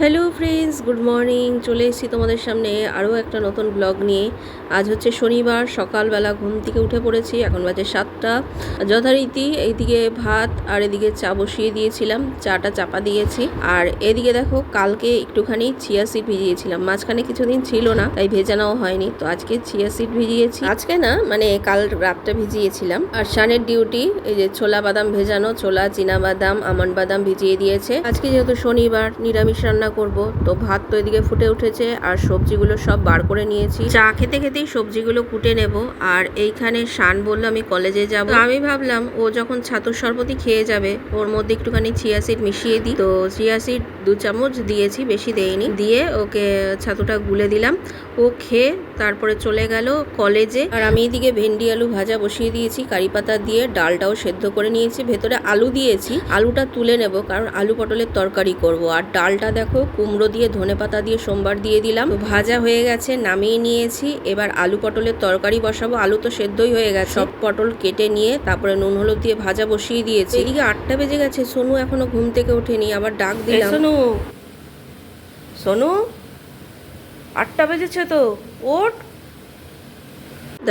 Hello friends good morning চলে এসেছি তোমাদের সামনে আরও একটা নতুন ব্লগ নিয়ে। আজ হচ্ছে শনিবার, সকালবেলা ঘুম থেকে উঠে পড়েছি, এখন বাজে সাতটা। যথারীতি এইদিকে ভাত আর এদিকে চা বসিয়ে দিয়েছিলাম, চাটা চাপা দিয়েছি। আর এদিকে দেখো, কালকে একটুখানি চিয়া সিড ভিজিয়েছিলাম। মাঝখানে কিছুদিন ছিল না, তাই ভেজানোও হয়নি। তো আজকে চিয়া সিড ভিজিয়েছি। আজকে না মানে কাল রাতটা ভিজিয়েছিলাম। আর সানের ডিউটি এই যে ছোলা বাদাম ভেজানো, ছোলা, চীনা বাদাম, আমন্ড বাদাম ভিজিয়ে দিয়েছে। আজকে যেহেতু শনিবার, নিরামিষ রান্না করব। তো ভাত তো এদিকে ফুটে উঠেছে আর সবজিগুলো সব বার করে নিয়েছি। চা খেতে খেতেই সবজিগুলো কুটে নেব আর এইখানে শান বলল আমি কলেজে যাব। আমি ভাবলাম ও যখন ছাতুর শরবতই খেয়ে যাবে, ওর মধ্যে একটুখানি চিয়া সিড মিশিয়ে দিই। তো চিয়া সিড দু চামচ দিয়েছি, বেশি দেইনি। দিয়ে ওকে ছাতুটা গুলে দিলাম। ও খেয়ে তারপরে চলে গেল কলেজে। আর আমি এদিকে ভেন্ডি আলু ভাজা বসিয়ে দিয়েছি, কারি পাতা দিয়ে ডালটাও সেদ্ধ করে নিয়েছি, ভেতরে আলু দিয়েছি। আলুটা তুলে নেব, কারণ আলু পটলের তরকারি করব। আর ডালটা দেখো কুমড়ো দিয়ে ধনে পাতা দিয়ে সোমবার দিয়ে দিলাম। তো ভাজা হয়ে গেছে নামিয়ে নিয়েছি। এবার আলু পটলের তরকারি বসাবো। আলু তো সেদ্ধই হয়ে গেছে। সব পটল কেটে নিয়ে তারপরে নুন হলুদ দিয়ে ভাজা বসিয়ে দিয়েছি। এদিকে আটটা বেজে গেছে। সোনু এখনও ঘুম থেকে ওঠেনি। আবার ডাক দিলাম। সোনু। সোনু? আটটা বেজেছে তো? ওঠ।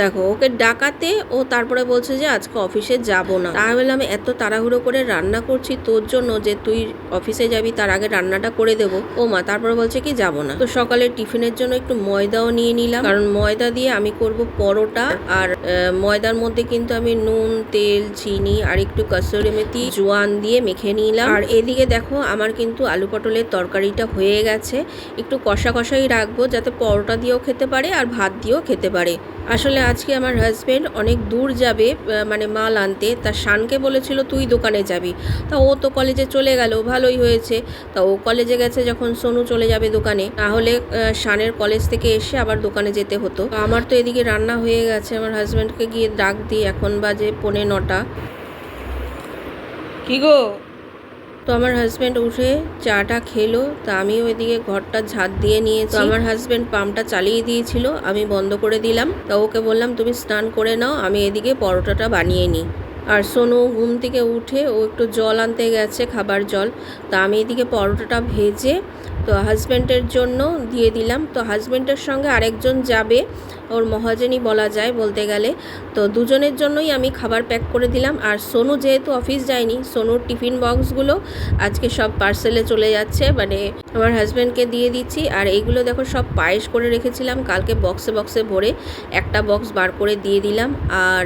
দেখো, ওকে ডাকাতে ও তারপরে বলছে যে আজকে অফিসে যাব না। আমি বললাম, এত তাড়াহুড়ো করে রান্না করছি তোর জন্য যে তুই অফিসে যাবি, তার আগে রান্নাটা করে দেব। ও মা, তারপরে বলছে কি, যাব না। তো সকালে টিফিনের জন্য একটু ময়দাও নিয়ে নিলাম। কারণ ময়দা দিয়ে আমি করব পরোটা আর ময়দার মধ্যে কিন্তু আমি নুন, তেল, চিনি আর একটু কসুরি মেথি, জোয়ান দিয়ে মেখে নিলাম। আর এদিকে দেখো, আমার কিন্তু আলু পটলের তরকারিটা হয়ে গেছে। একটু কষা কষাই রাখব যাতে পরোটা দিয়েও খেতে পারে আর ভাত দিয়েও খেতে পারে। আসলে আজকে আমার হাজব্যান্ড অনেক দূর যাবে মানে মাল আনতে। তা শানকে বলেছিল, তুই দোকানে যাবি। তা ও তো কলেজে চলে গেল, ভালোই হয়েছে। তা ও কলেজে গেছে যখন সোনু চলে যাবে দোকানে। তাহলে শানের কলেজ থেকে এসে আবার দোকানে যেতে হতো। আমার তো এদিকে রান্না হয়ে গেছে, আমার হাজব্যান্ডকে গিয়ে ডাক দিই। এখন বাজে পৌনে নটা। কি গো? তো আমার হাজব্যান্ড উঠে চাটা খেলো তা আমিও ওইদিকে ঘরটা ঝাঁট দিয়ে নিয়ে তো আমার হাজব্যান্ড পাম্পটা চালিয়ে দিয়েছিল আমি বন্ধ করে দিলাম। তা ওকে বললাম তুমি স্নান করে নাও আমি এদিকে পরোটাটা বানিয়ে নিই। আর সোনু ঘুম থেকে উঠে ও একটু জল আনতে গেছে খাবার জল। তা আমি এদিকে পরোটাটা ভেজে তো হাজব্যান্ডের জন্য দিয়ে দিলাম। তো হাজব্যান্ডের সঙ্গে আরেকজন যাবে ওর মহাজনই বলা যায় বলতে গেলে। তো দুজনের জন্যই আমি খাবার প্যাক করে দিলাম। আর সোনু যেহেতু অফিস যায়নি, সোনুর টিফিন বক্সগুলো আজকে সব পার্সেলে চলে যাচ্ছে। মানে আমার হাজব্যান্ডকে দিয়ে দিচ্ছি। আর এইগুলো দেখো সব পায়েস করে রেখেছিলাম। কালকে বক্সে বক্সে ভরে একটা বক্স বার করে দিয়ে দিলাম। আর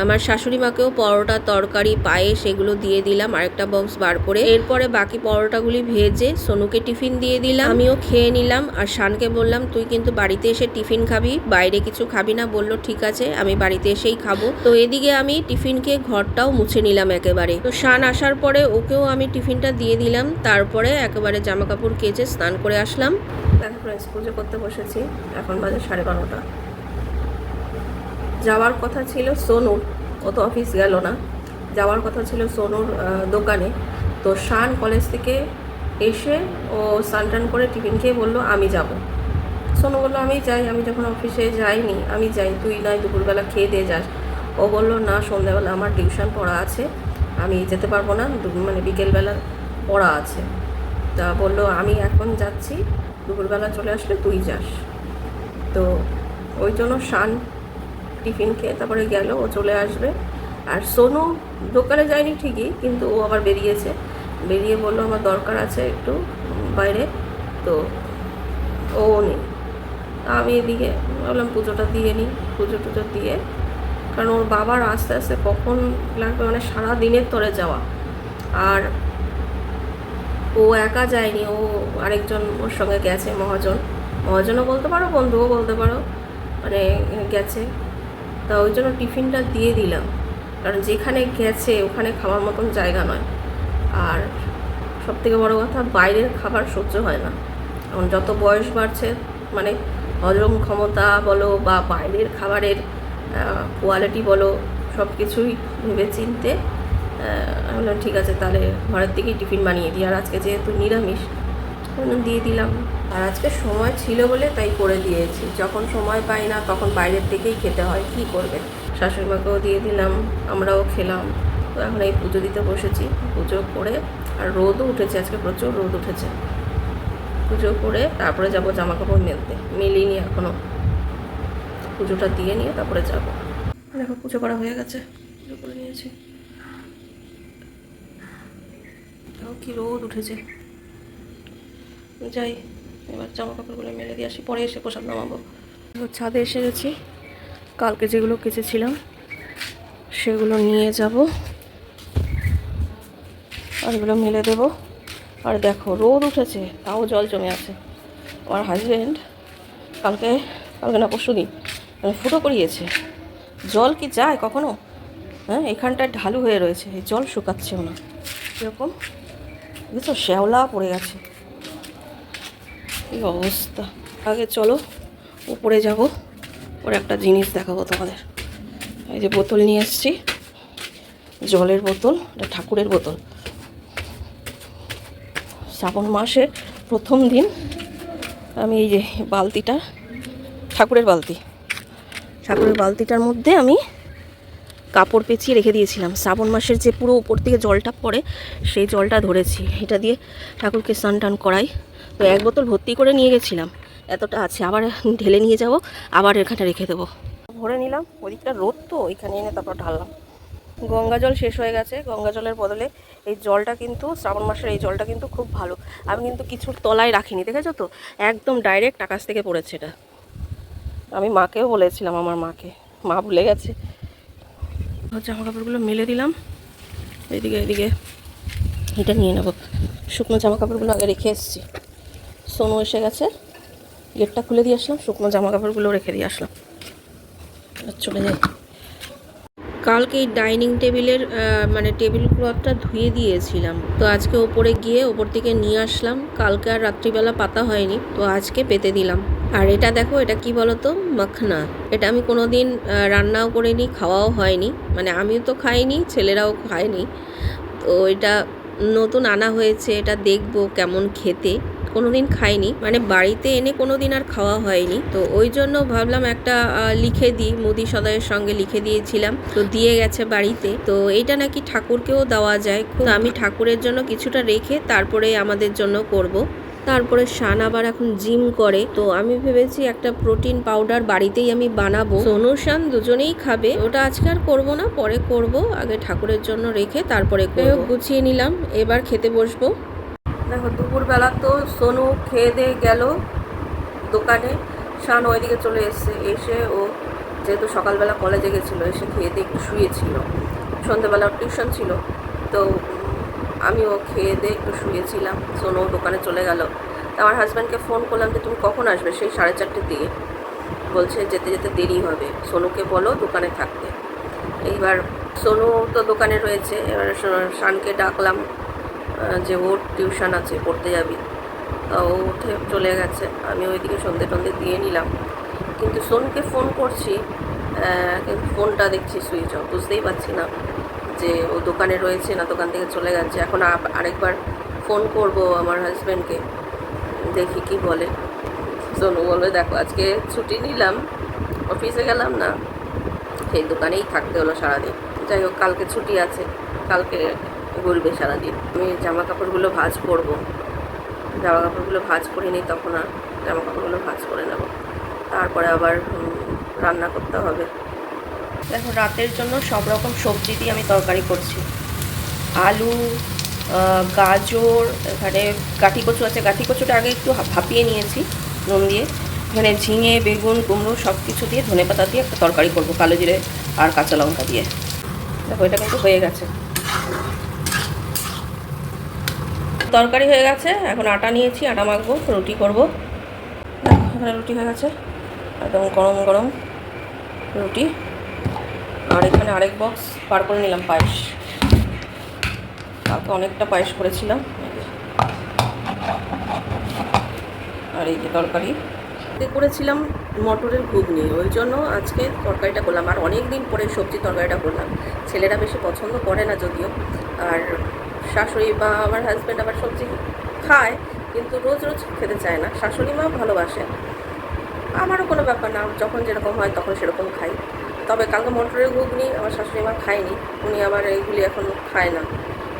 আমার শাশুড়ি মাকেও পরোটা, তরকারি, পায়েস এগুলো দিয়ে দিলাম। আরেকটা বক্স বার করে। এরপরে বাকি পরোটাগুলি ভেজে সোনুকে টিফিন দিয়ে দিলাম। আমিও খেয়ে নিলাম। আর শানকে বললাম, তুই কিন্তু বাড়িতে এসে টিফিন খাবি, বাইরে কিছু খাবি না, বলল, ঠিক আছে, আমি বাড়িতে এসেই খাব। তো এদিকে আমি টিফিনকে ঘরটাও মুছে নিলাম একেবারে। তো শান আসার পরে ওকেও আমি টিফিনটা দিয়ে দিলাম, তারপরে একেবারে জামা কাপড় কেচে স্নান করে আসলাম। ফ্রেন্ডস পুজো করতে বসেছি, এখন বাজে সাড়ে বারোটা। যাওয়ার কথা ছিল সোনুর, ও তো অফিস গেল না। যাওয়ার কথা ছিল সোনুর দোকানে। তো শান কলেজ থেকে এসে ও স্নান টান করে টিফিন খেয়ে বলল, আমি যাব। সোনু বলল, আমি যাই, আমি যখন অফিসে যাইনি, আমি যাই, তুই নয় দুপুরবেলা খেয়ে দিয়ে যাস। ও বলল, না, সন্ধ্যাবেলা আমার টিউশন পড়া আছে, আমি যেতে পারব না মানে বিকেলবেলা পড়া আছে। তা বলল, আমি এখন যাচ্ছি, দুপুরবেলা চলে আসলে তুই যাস। তো ওই জন্য শান টিফিন খেয়ে তারপরে গেল, ও চলে আসবে। আর সোনু দোকানে যায়নি ঠিকই, কিন্তু ও আবার বেরিয়েছে। বেরিয়ে বলল, আমার দরকার আছে একটু বাইরে। তো ও নেই। আমি এদিকে ভাবলাম পুজোটা দিয়ে নিই, পুজো টুজো দিয়ে। কারণ ওর বাবার আস্তে আস্তে কখন লাগবে মানে সারা দিনের তরে যাওয়া। আর ও একা যায়নি, ও আরেকজন ওর সঙ্গে গেছে, মহাজন। মহাজনও বলতে পারো, বন্ধুও বলতে পারো মানে গেছে। তা ওই জন্য টিফিনটা দিয়ে দিলাম। কারণ যেখানে গেছে ওখানে খাওয়ার মতন জায়গা নয়। আর সব থেকে বড়ো কথা, বাইরের খাবার সহ্য হয় না। এখন যত বয়স বাড়ছে মানে হজম ক্ষমতা বলো বা বাইরের খাবারের কোয়ালিটি বলো সব কিছুই ভেবে চিনতে আমি বললাম, ঠিক আছে, তাহলে ঘরের থেকেই টিফিন বানিয়ে দিই। আর আজকে যেহেতু নিরামিষ দিয়ে দিলাম। আর আজকে সময় ছিল বলে তাই করে দিয়েছি। যখন সময় পাই না, তখন বাইরের থেকেই খেতে হয়। কি করবে? শাশুড়ি মাকেও দিয়ে দিলাম, আমরাও খেলাম। তো এখন এই পুজো দিতে বসেছি। পুজো করে আর রোদও উঠেছে, আজকে প্রচুর রোদ উঠেছে। পুজো করে তারপরে যাব জামা কাপড় মেলতে। মেলিনি এখনও। পুজোটা দিয়ে নিয়ে তারপরে যাব। দেখো, পুজো করা হয়ে গেছে। পুজো করে নিয়েছি। কি রোদ উঠেছে। যাই, এবার জামা কাপড়গুলো মেলে দিয়ে আসি। পরে এসে প্রসাদ নামাবো। ছাদে এসে গেছি। কালকে যেগুলো কেচেছিলাম, সেগুলো নিয়ে যাব। আর এগুলো মেলে দেব। আর দেখো, রোদ উঠেছে, তাও জল জমে আছে। আমার হাজবেন্ড কালকে কালকে না, পরশু দিন ফুটো করিয়েছে। জল কি যায় কখনো? হ্যাঁ এখানটায় ঢালু হয়ে রয়েছে, এই জল শুকাচ্ছেও না এরকম বুঝছ শ্যাওলা পড়ে গেছে। কি অবস্থা? আগে চলো, উপরে যাব ওর একটা জিনিস দেখাবো তোমাদের। এই যে বোতল নিয়ে এসেছি, জলের বোতল, এটা ঠাকুরের বোতল। শ্রাবণ মাসের প্রথম দিন আমি এই যে বালতিটা, ঠাকুরের বালতি। ঠাকুরের বালতিটার মধ্যে আমি কাপড় পেঁচিয়ে রেখে দিয়েছিলাম। শ্রাবণ মাসের যে পুরো উপর থেকে জলটা পড়ে, সেই জলটা ধরেছি। এটা দিয়ে ঠাকুরকে স্নান টান করাই। তো এক বোতল ভর্তি করে নিয়ে গেছিলাম। এতটা আছে। আবার ঢেলে নিয়ে যাব, আবার এখানে রেখে দেবো। ভরে নিলাম। ওদিকটা রোদ তো, ওইখানে এনে তারপর ঢাললাম। গঙ্গা জল শেষ হয়ে গেছে। গঙ্গা জলের বদলে এই জলটা কিন্তু, শ্রাবণ মাসের এই জলটা কিন্তু খুব ভালো। আমি কিন্তু কিছুর তলায় রাখিনি, দেখেছ তো? একদম ডাইরেক্ট আকাশ থেকে পড়েছে এটা। আমি মাকেও বলেছিলাম, আমার মাকে। মা ভুলে গেছে। জামা কাপড়গুলো মেলে দিলাম। এদিকে এদিকে। এটা নিয়ে নেব। শুকনো জামা কাপড়গুলো আগে রেখে এসেছি। সোনু এসে গেছে। গেটটা খুলে দিয়ে আসলাম, শুকনো জামা কাপড়গুলো রেখে দিয়ে আসলাম। চলে যাই। কালকে এই ডাইনিং টেবিলের মানে টেবিল ক্লথটা ধুয়ে দিয়েছিলাম। তো আজকে ওপরে গিয়ে ওপর থেকে নিয়ে আসলাম। কালকে আর রাত্রিবেলা পাতা হয়নি তো আজকে পেতে দিলাম। আর এটা দেখো এটা কি বলতো? মাখনা। এটা আমি কোনোদিন আহ, রান্নাও করিনি খাওয়াও হয়নি। মানে আমিও তো খাইনি ছেলেরাও খায়নি। তো এটা নতুন আনা হয়েছে এটা দেখব কেমন খেতে। কোনোদিন খাইনি। মানে বাড়িতে এনে কোনোদিন আর খাওয়া হয়নি। তো ওই জন্য ভাবলাম একটা লিখে দিই। মুদি সদয়ের সঙ্গে লিখে দিয়েছিলাম। তো দিয়ে গেছে বাড়িতে। তো এটা নাকি ঠাকুরকেও দেওয়া যায়। খুব আমি ঠাকুরের জন্য কিছুটা রেখে তারপরে আমাদের জন্য করব। তারপরে শান আবার এখন জিম করে। তো আমি ভেবেছি একটা প্রোটিন পাউডার বাড়িতেই আমি বানাবো। সোনু শান দুজনেই খাবে। ওটা আজকে আর করব না। পরে করব। আগে ঠাকুরের জন্য রেখে তারপরে গুছিয়ে নিলাম। এবার খেতে বসবো। দেখো, দুপুরবেলা তো সোনু খেয়ে দিয়ে গেল দোকানে। শান ওইদিকে চলে এসছে, এসে ও যেহেতু সকালবেলা কলেজে গেছিল, এসে খেয়ে দিয়ে একটু শুয়েছিল। সন্ধ্যেবেলা টিউশন ছিল, তো আমি ও খেয়ে দিয়ে একটু শুয়েছিলাম, সোনু দোকানে চলে গেল। তা আমার হাজব্যান্ডকে ফোন করলাম যে, তুমি কখন আসবে? সেই সাড়ে চারটের দিকে। বলছে, যেতে যেতে দেরি হবে, সোনুকে বলো দোকানে থাকতে। এইবার সোনু তো দোকানে রয়েছে, এবার শানকে ডাকলাম যে ওর টিউশন আছে, পড়তে যাবি। তা ও উঠে চলে গেছে। আমি ওইদিকে সন্ধে টন্ধে দিয়ে নিলাম। কিন্তু সোনুকে ফোন করছি কিন্তু ফোনটা দেখছি সুইচ অফ বুঝতেই পারছি না যে ও দোকানে রয়েছে না দোকান থেকে চলে গেছে। এখন আরেকবার ফোন করব আমার হাজব্যান্ডকে দেখি কি বলে। সোনু বলবে দেখো, আজকে ছুটি নিলাম অফিসে গেলাম না। সেই দোকানেই থাকতে হলো সারাদিন। যাই হোক, কালকে ছুটি আছে। কালকে ঘুরবে সারাদিন। আমি জামা কাপড়গুলো ভাঁজ করব। জামা কাপড়গুলো ভাঁজ করে নিই তখন আর জামা কাপড়গুলো ভাঁজ করে নেব। তারপরে আবার রান্না করতে হবে। দেখো, রাতের জন্য সব রকম সবজি দিয়ে আমি তরকারি করছি। আলু গাজর, এখানে গাঠি কচু আছে। গাঠি কচুটা আগে একটু ভাপিয়ে নিয়েছি নুন দিয়ে। এখানে ঝিঙে, বেগুন, কুমড়ো সব কিছু দিয়ে ধনে পাতা দিয়ে একটা তরকারি করব, কালো জিরে আর কাঁচা লঙ্কা দিয়ে। দেখো, এটা কিন্তু হয়ে গেছে। তরকারি হয়ে গেছে, এখন আটা নিয়েছি, আটা মাখবো, রুটি করব। এখানে রুটি হয়ে গেছে, একদম গরম গরম রুটি। আর এখানে আরেক বক্স পার করে নিলাম পায়েস। কালকে অনেকটা পায়েস করেছিলাম। আর এই যে তরকারি। করেছিলাম মটরের ঘুগনি, ওই জন্য আজকে তরকারিটা করলাম। আর অনেক দিন পরে সবজি তরকারিটা করলাম। ছেলেরা বেশি পছন্দ করে না যদিও। আর শাশুড়ি বা আমার হাজব্যান্ড আবার সবজি খায়, কিন্তু রোজ রোজ খেতে চায় না। শাশুড়ি মা ভালোবাসে। আমারও কোনো ব্যাপার না, যখন যেরকম হয় তখন সেরকম খাই। তবে কালকে মটরের ঘুগনি আমার শাশুড়ি মা খায়নি, উনি আবার এইগুলি এখন খায় না।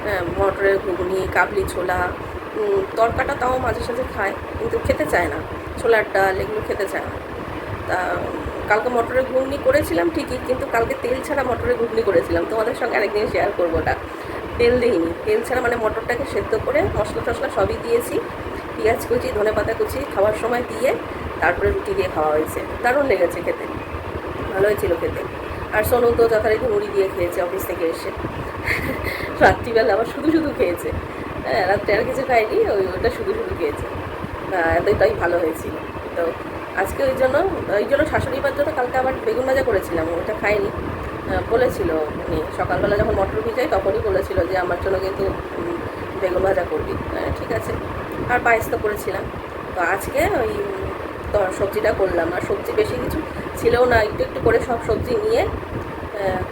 হ্যাঁ মটরের ঘুগনি, কাবলি ছোলা তরকাটা তাও মাঝে সাঝে খায়, কিন্তু খেতে চায় না। ছোলার ডাল, এগুলো খেতে চায় না। তা, কালকে মটরের ঘুগনি করেছিলাম ঠিকই, কিন্তু কালকে তেল ছাড়া মটরের ঘুগনি করেছিলাম। তোমাদের সঙ্গে আরেকদিন শেয়ার করব ওটা। তেল দিইনি। তেল ছাড়া মানে মটরটাকে সেদ্ধ করে মশলা টশলা সবই দিয়েছি। পেঁয়াজ কুচি, ধনে পাতা কুচি খাওয়ার সময় দিয়ে তারপরে রুটি দিয়ে খাওয়া হয়েছে। দারুণ লেগেছে খেতে। ভালো হয়েছিল খেতে। আর সোনু তো যথারীতি মুড়ি দিয়ে খেয়েছে অফিস থেকে এসে। রাত্রিবেলা আবার শুধু শুধু খেয়েছে। হ্যাঁ রাত্রে আর কিছু খায়নি, ওই ওটা শুধু শুধু খেয়েছে। এতটাই ভালো হয়েছিল। তো আজকে ওই জন্য ওই জন্য শাশুড়ি মার জন্য কালকে আবার বেগুন ভাজা করেছিলাম, ওটা খাইনি বলেছিল উনি। সকালবেলা যখন মটর ভিজাই তখনই বলেছিল যে আমার জন্য কিন্তু বেগুন ভাজা করবি। হ্যাঁ, ঠিক আছে। আর পায়েস তো করেছিলাম। তো আজকে ওই সবজিটা করলাম। আর সবজি বেশি কিছু ছিলও না। একটু একটু করে সব সবজি নিয়ে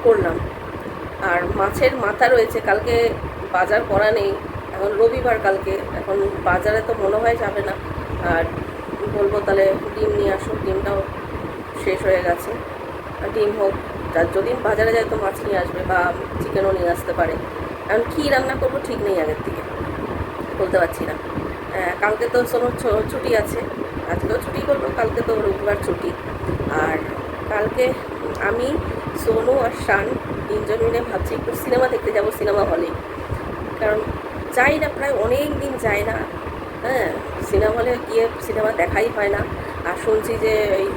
করলাম। আর মাছের মাথা রয়েছে। কালকে বাজার করা নেই। এখন রবিবার কালকে। এখন বাজারে তো মনে হয় যাবে না। আর বলব তাহলে ডিম নিয়ে আসো ডিমটাও শেষ হয়ে গেছে। ডিম হোক। যার যদি বাজারে যায় তো মাছ নিয়ে আসবে বা চিকেনও নিয়ে আসতে পারে। এখন কী রান্না করব ঠিক নেই আগের থেকে বলতে পারছি না। আহ, কালকে তো সোনোর ছ- ছুটি আছে। আজকেও ছুটি করব কালকে তো রবিবার ছুটি। আর কালকে আমি সোনু আর শান তিনজন মিলে ভাবছি একটু সিনেমা দেখতে যাব সিনেমা হলে। কারণ যাই না প্রায় অনেক দিন যায় না। হ্যাঁ সিনেমা হলে গিয়ে সিনেমা দেখাই হয় না। আর শুনছি যে এই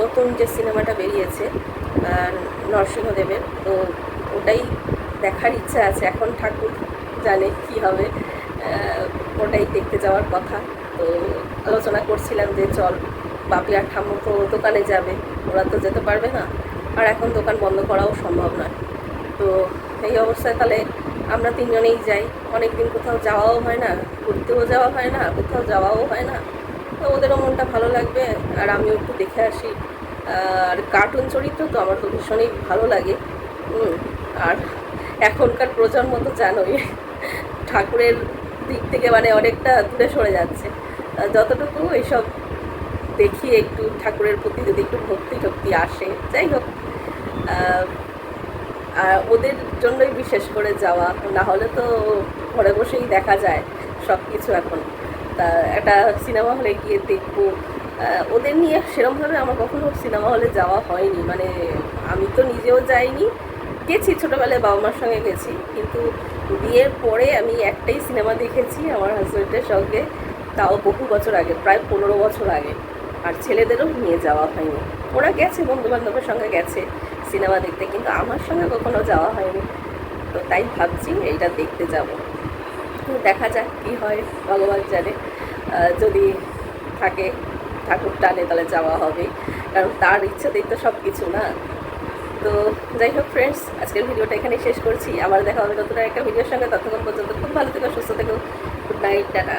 নতুন যে সিনেমাটা বেরিয়েছে নরসিংহদেবের, তো ওটাই দেখার ইচ্ছা আছে। এখন ঠাকুর জানে কি হবে ওটাই দেখতে যাওয়ার কথা। তো আলোচনা করছিলাম যে চল বাপি আর ঠাম্মু তো দোকানে যাবে, ওরা তো যেতে পারবে না। আর এখন দোকান বন্ধ করাও সম্ভব নয়। তো এই অবস্থায় তাহলে আমরা তিনজনেই যাই। অনেক দিন কোথাও যাওয়াও হয় না, ঘুরতেও যাওয়া হয় না, কোথাও যাওয়াও হয় না। তো ওদেরও মনটা ভালো লাগবে, আর আমিও একটু দেখে আসি। আর কার্টুন চরিত্র তো আমার তো ভীষণই ভালো লাগে। আর এখনকার প্রজন্ম তো জানোই, ঠাকুরের দিক থেকে মানে অনেকটা দূরে সরে যাচ্ছে। যতটুকু এইসব দেখি একটু ঠাকুরের প্রতি যদি একটু ভক্তি টক্তি আসে, যাই হোক। আর ওদের জন্যই বিশেষ করে যাওয়া না হলে তো ঘরে বসেই দেখা যায় সব কিছু এখন। তা একটা সিনেমা হলে গিয়ে দেখব। ওদের নিয়ে সেরমভাবে আমার কখনো সিনেমা হলে যাওয়া হয়নি। মানে আমি তো নিজেও যাইনি। গেছি, ছোটোবেলায় বাবা মার সঙ্গে গেছি। কিন্তু বিয়ের পরে আমি একটাই সিনেমা দেখেছি আমার হাজব্যান্ডের সঙ্গে। তাও বহু বছর আগে, প্রায় পনেরো বছর আগে। আর ছেলেদেরও নিয়ে যাওয়া হয়নি। ওরা গেছে বন্ধু বান্ধবের সঙ্গে গেছে সিনেমা দেখতে। কিন্তু আমার সঙ্গে কখনো যাওয়া হয়নি। তো তাই ভাবছি এইটা দেখতে যাব। দেখা যাক কী হয় ভগবান জানে। যদি থাকে, ঠাকুর টানে তাহলে যাওয়া হবে। কারণ তার ইচ্ছাতেই তো সব কিছু না। তো যাই হোক ফ্রেন্ডস আজকের ভিডিওটা এখানে শেষ করছি। আবার দেখা হবে নতুন একটা ভিডিওর সঙ্গে। ততক্ষণ পর্যন্ত খুব ভালো থেকো, সুস্থ থেকো। Good night tata.